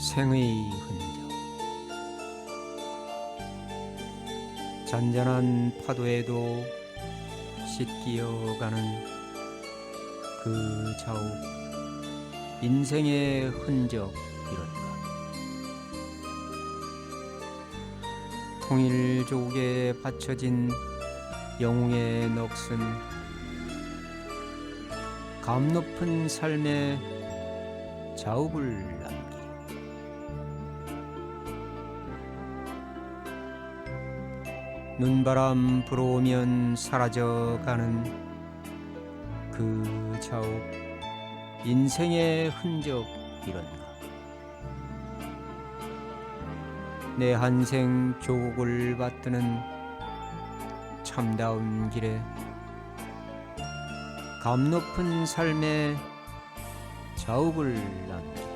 생의 흔적. 잔잔한 파도에도 씻기어가는 그 자욱 인생의 흔적 이런가 통일조국에 바쳐진 영웅의 넋은 감 높은 삶의 자욱을 남기 눈바람 불어오면 사라져가는 그 자욱 인생의 흔적 이런가? 내 한생 조국을 받드는 참다운 길에 감 높은 삶의 자욱을 남기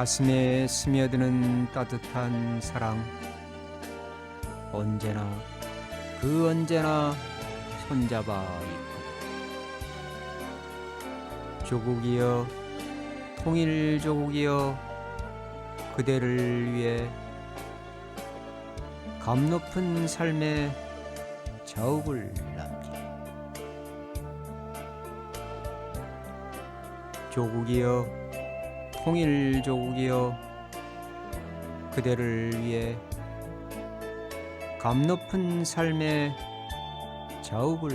가슴에 스며드는 따뜻한 사랑. 언제나 그 언제나 손잡아 있고 조국이여 통일 조국이여 그대를 위해 감 높은 삶의 자욱을 남기 조국이여 통일 조국이여 그대를 위해 감 높은 삶의 자욱을